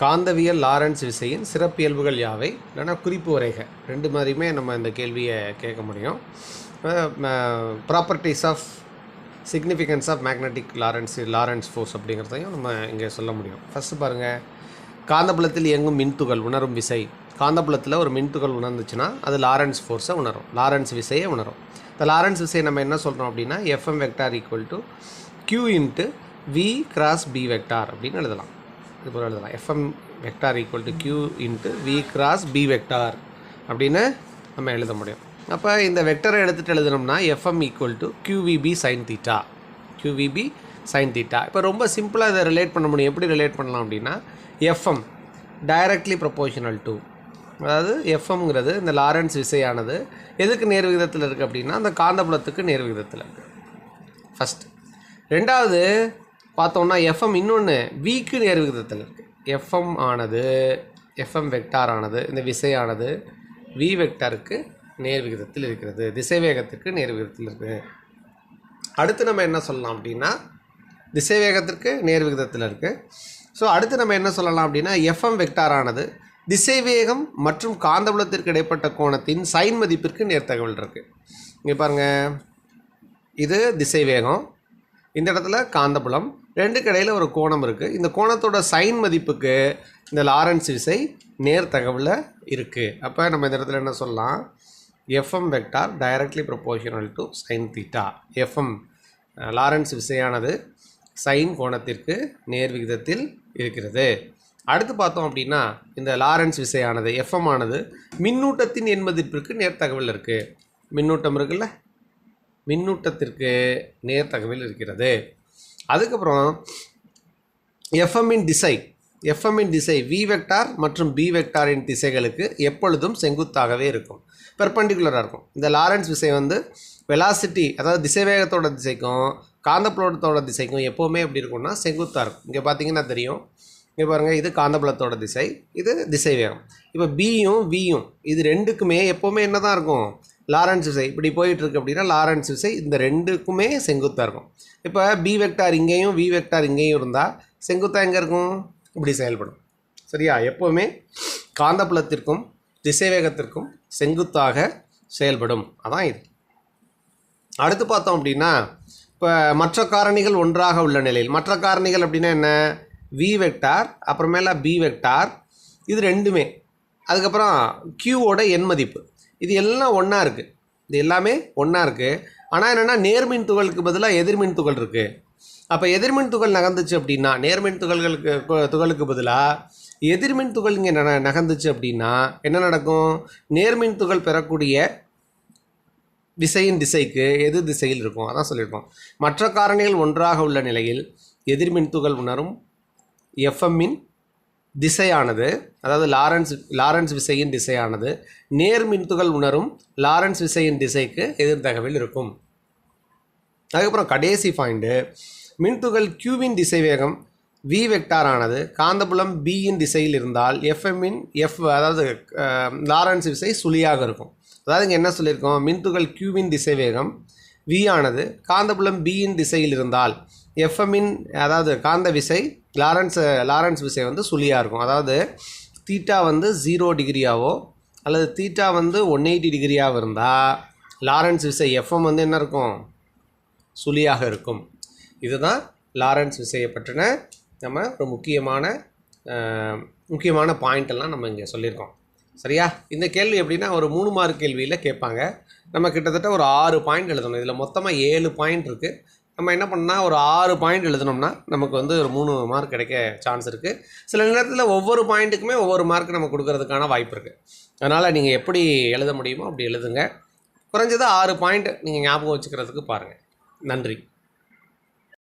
காந்தவியல் லாரன்ஸ் விசையின் சிறப்பியல்புகள் யாவை? இல்லைன்னா குறிப்பு உரைக. ரெண்டு மாதிரியுமே நம்ம இந்த கேள்வியை கேட்க முடியும். Properties of significance of magnetic Lorentz Lorentz force அப்படிங்கிறதையும் நம்ம இங்கே சொல்ல முடியும். ஃபஸ்ட்டு பாருங்கள் காந்தபுலத்தில் இயங்கும் மின்துகள் உணரும் விசை. காந்தபுலத்தில் ஒரு மின்துகள் உணர்ந்துச்சுன்னா அது லாரன்ஸ் ஃபோர்ஸை உணரும். லாரன்ஸ் விசையை உணரும். இந்த லாரன்ஸ் விசையை நம்ம என்ன சொல்கிறோம் அப்படின்னா FM vector equal to Q into V cross B vector அப்படின்னு எழுதலாம். இது போல் எழுதலாம் FM vector equal to Q into V cross B vector அப்படின்னு நம்ம எழுத முடியும். அப்போ இந்த வெக்டரை எடுத்துகிட்டு எழுதணும்னா FM equal to QVB sine theta QVB sine theta இப்போ ரொம்ப சிம்பிளாக இதை ரிலேட் பண்ண முடியும். எப்படி ரிலேட் பண்ணலாம் அப்படின்னா எஃப்எம் டைரக்ட்லி ப்ரொபோஷனல் டு அதாவது எஃப்எம்ங்கிறது இந்த லாரன்ஸ் விசையானது எதுக்கு நேர் விகிதத்தில் இருக்குது அப்படின்னா அந்த காந்தபுலத்துக்கு நேர் விகிதத்தில் இருக்குது ஃபஸ்ட் ரெண்டாவது பார்த்தோம்னா எஃப்எம் இன்னொன்று வீக்கு நேர் விகிதத்தில் இருக்குது எஃப்எம் ஆனது எஃப்எம் வெக்டார் ஆனது இந்த விசையானது வி வெக்டாருக்கு நேர் விகிதத்தில் இருக்கிறது. திசைவேகத்திற்கு நேர் விகிதத்தில் இருக்குது அடுத்து நம்ம என்ன சொல்லலாம் அப்படின்னா திசைவேகத்திற்கு நேர் விகிதத்தில் இருக்குது ஸோ அடுத்து நம்ம என்ன சொல்லலாம் அப்படின்னா எஃப்எம் வெக்டாரானது திசைவேகம் மற்றும் காந்தபுலத்திற்கு இடைப்பட்ட கோணத்தின் சைன் மதிப்பிற்கு நேர்த்தகவல் இருக்குது இங்கே பாருங்கள் இது திசைவேகம். இந்த இடத்துல காந்தபுலம் ரெண்டுக்கு இடையில் ஒரு கோணம் இருக்குது இந்த கோணத்தோட சைன் மதிப்புக்கு இந்த லாரன்ஸ் விசை நேர் தகவலில் இருக்குது அப்போ நம்ம இந்த இடத்துல என்ன சொல்லலாம்? FM vector directly proportional to sine theta FM Lorentz விசையானது சைன் கோணத்திற்கு நேர் விகிதத்தில் இருக்கிறது. அடுத்து பார்த்தோம் அப்படின்னா இந்த லாரன்ஸ் விசையானது எஃப்எம் ஆனது மின்னூட்டத்தின் எண் மதிப்பிற்கு நேர் தகவல் இருக்குது மின்னூட்டம் இருக்குல்ல? மின்னூட்டத்திற்கு நேர்த்தகவில் இருக்கிறது. அதுக்கப்புறம் எஃப்எம்மின் திசை எஃப்எம்மின் திசை வி வெக்டார் மற்றும் பி வெக்டாரின் திசைகளுக்கு எப்பொழுதும் செங்குத்தாகவே இருக்கும். பெர்பண்டிகுலராக இருக்கும். இந்த லாரன்ஸ் விசை வந்து வெலாசிட்டி அதாவது திசைவேகத்தோட திசைக்கும் காந்தப்புலத்தோட திசைக்கும் எப்போவுமே எப்படி இருக்கும்னா செங்குத்தாக இருக்கும். இங்கே பார்த்தீங்கன்னா தெரியும். இங்கே பாருங்கள் இது காந்தபுலத்தோட திசை இது திசைவேகம். இப்போ பியும் வியும் இது ரெண்டுக்குமே எப்போவுமே என்ன தான் இருக்கும்? லாரன்ஸ் விசை. இப்படி போயிட்டுருக்கு அப்படின்னா லாரன்ஸ் விசை இந்த ரெண்டுக்குமே செங்குத்தாக இருக்கும். இப்போ பி வெக்டார் இங்கேயும் வி வெக்டார் இங்கேயும் இருந்தால் செங்குத்தாக எங்கே இருக்கும்? இப்படி செயல்படும். சரியா? எப்போவுமே காந்தப்புலத்திற்கும் திசைவேகத்திற்கும் செங்குத்தாக செயல்படும். அதான் இது. அடுத்து பார்த்தோம் அப்படின்னா இப்போ மற்ற காரணிகள் ஒன்றாக உள்ள நிலையில். மற்ற காரணிகள் அப்படின்னா என்ன? வி வெக்டார் அப்புறமேல பி வெக்டார் இது ரெண்டுமே. அதுக்கப்புறம் கியூவோட எண் மதிப்பு. இது எல்லாம் ஒன்றா இருக்குது இது எல்லாமே ஒன்றா இருக்குது ஆனால் என்னென்னா நேர்மின் துகளுக்கு பதிலாக எதிர்மின் துகள் இருக்குது அப்போ எதிர்மின் துகள் நகர்ந்துச்சு அப்படின்னா நேர்மின் துகள்களுக்கு துகளுக்கு பதிலாக எதிர்மின் துகள் இங்கே ந நகர்ந்துச்சு அப்படின்னா என்ன நடக்கும்? நேர்மின் துகள் பெறக்கூடிய விசையின் திசைக்கு எது திசையில் இருக்கும். அதான் சொல்லியிருக்கோம். மற்ற காரணிகள் ஒன்றாக உள்ள நிலையில் எதிர்மின் துகள் உணரும் எஃப்எம்மின் திசையானது அதாவது லாரன்ஸ் லாரன்ஸ் விசையின் திசையானது நேர் மின்துகள் உணரும் லாரன்ஸ் விசையின் திசைக்கு எதிர்த்தகவில் இருக்கும். அதுக்கப்புறம் கடைசி பாயிண்ட்டு மின்துகள் கியூவின் திசைவேகம் வி வெக்டாரானது காந்தபுலம் பியின் திசையில் இருந்தால் எஃப்எம்மின் எஃப் அதாவது லாரன்ஸ் விசை சுழியாக இருக்கும். அதாவது இங்கே என்ன சொல்லியிருக்கோம்? மின்துகள் கியூவின் திசைவேகம் வி ஆனது காந்தபுலம் பியின் திசையில் இருந்தால் எஃப்எம்மின் அதாவது காந்த விசை லாரன்ஸ் லாரன்ஸ் விசை வந்து சுழியாக இருக்கும். அதாவது தீட்டா வந்து ஜீரோ டிகிரியாவோ அல்லது தீட்டா வந்து ஒன் எயிட்டி டிகிரியாக இருந்தால் லாரன்ஸ் விசை எஃப்எம் வந்து என்ன இருக்கும்? சுழியாக இருக்கும். இதுதான் லாரன்ஸ் விசையை பற்றின நம்ம ஒரு முக்கியமான முக்கியமான பாயிண்டெல்லாம் நம்ம இங்கே சொல்லியிருக்கோம். சரியா? இந்த கேள்வி எப்படின்னா ஒரு மூணு மார்க் கேள்வியில் கேட்பாங்க. நம்ம கிட்டத்தட்ட ஒரு ஆறு பாயிண்ட் எழுதணும். இதில் மொத்தமாக ஏழு பாயிண்ட் இருக்குது நம்ம என்ன பண்ணால் ஒரு ஆறு பாயிண்ட் எழுதினோம்னா நமக்கு வந்து ஒரு மூணு மார்க் கிடைக்க சான்ஸ் இருக்குது சில நேரத்தில் ஒவ்வொரு பாயிண்ட்டுக்குமே ஒவ்வொரு மார்க் நம்ம கொடுக்கறதுக்கான வாய்ப்பு இருக்குது அதனால் நீங்கள் எப்படி எழுத முடியுமோ அப்படி எழுதுங்க. குறைஞ்சது ஆறு பாயிண்ட் நீங்கள் ஞாபகம் வச்சுக்கிறதுக்கு பாருங்கள் நன்றி.